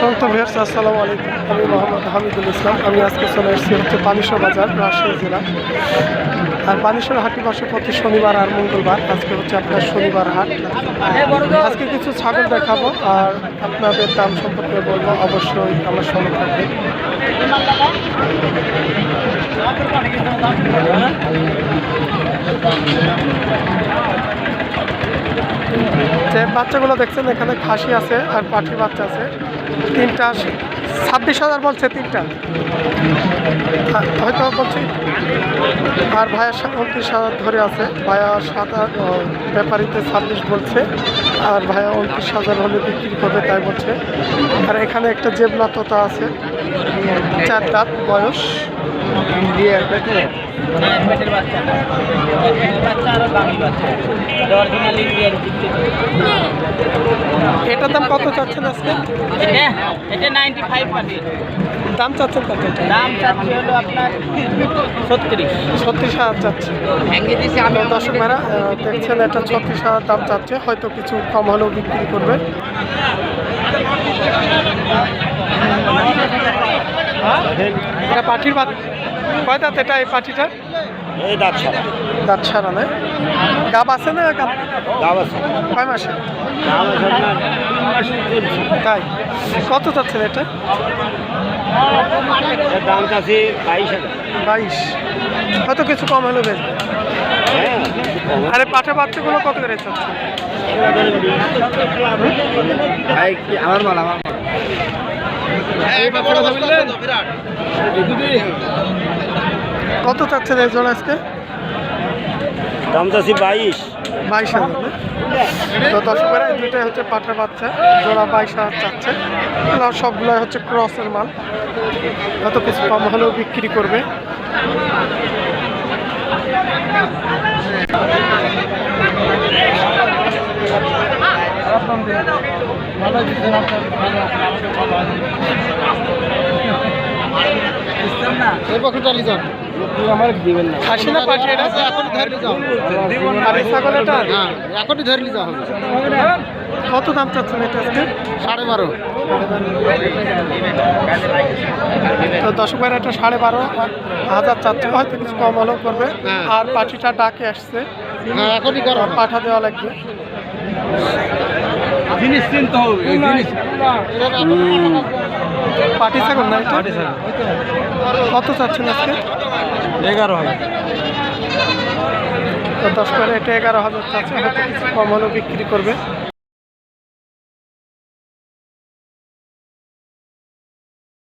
সন্ত ভিয়ার্স আসসালামু আলাইকুম। আমি মোহাম্মদ হামিদুল ইসলাম। আমি আজকে চলে এসেছি হচ্ছে পানিশো বাজার, রাজশাহী জেলা। আর পানিশোর হাটটি বসে প্রতি শনিবার আর মঙ্গলবার। আজকে হচ্ছে আপনার শনিবার হাট। আজকে কিছু ছাগল দেখাবো আর আপনাদের দাম সম্পর্কে বলব। অবশ্যই আমার সঙ্গে থাকবে যে বাচ্চাগুলো দেখছেন এখানে খাসি আছে আর পাঠি বাচ্চা আছে। তিনটা ছাব্বিশ হাজার বলছে তিনটা। হ্যাঁ, হয়তো বলছি। আর ভাইয়া উনত্রিশ হাজার ধরে আছে। ভাইয়া সাত হাজার ব্যাপারীতে ছাব্বিশ বলছে। আর ভাইয়া উনত্রিশ হাজার হলে বিক্রি করবে তাই বলছে। আর এখানে একটা জেবলা তোতা আছে। চার দাঁত বয়স ইন্ডিয়ার পেটে হ্যাঁ পেটের বাচ্চা পেটের বাচ্চা আর বাকি বাচ্চা এটা অরিজিনাল ইন্ডিয়ার এটার দাম কত চাচ্ছেন আজকে? এটা নাইনটি ফাইভ দাম চাচ্ছেন কত? দাম চাচ্ছি হলো আপনার ছত্রিশ। ছত্রিশ হাজার চাচ্ছে। দর্শক আহ, দেখছেন এটা ছত্রিশ হাজার দাম চাচ্ছে হয়তো কিছু কম হলেও বিক্রি করবে। এটা পাখির বাদ কয় দাঁত এটা এই পাখিটা এই দাঁত দাঁত ছাড়া না গাব আছে না গাব? দাম আছে। কয় মাসে? তাই? কত চাচ্ছেন এটা? দাম আছে বাইশ বাইশ। হয়তো কিছু কম হলেও বেশি। হ্যাঁ আরে পাঠা বাচ্চাগুলো কত করে চাচ্ছে? ভাই কি আমার মাল আমার মাল কত চাচ্ছেন এই জোড়া আজকে? দাম চাচ্ছি বাইশ। বাইশ হাজার? তো দর্শকেরা দুইটাই হচ্ছে পাঠার বাচ্চা জোড়া বাইশ হাজার চাচ্ছে। সবগুলোই হচ্ছে ক্রসের মাল। হয়তো কিছু কম হলেও বিক্রি করবে। আমার দিবেন না খাসি না পাঠি এটা আর এই এটা? এখনই ধরে নিতে হবে। কত দাম চাচ্ছেন এটা আজকে? সাড়ে বারো। তো দশ একটা সাড়ে বারো হাজার চাচ্ছে হয়তো কিছু কম হলেও করবে। হ্যাঁ। আর পাঠিটা ডাকে আসছে। হ্যাঁ এখনই পাঠা দেওয়া লাগবে। জিনিস চিনতে হবে জিনিস। পাটি ছাগল না কত চাচ্ছেন আজকে? এগারো হাজার। তো দশ করে এটা এগারো হাজার চাচ্ছে হয়তো কিছু কম হলেও বিক্রি করবে।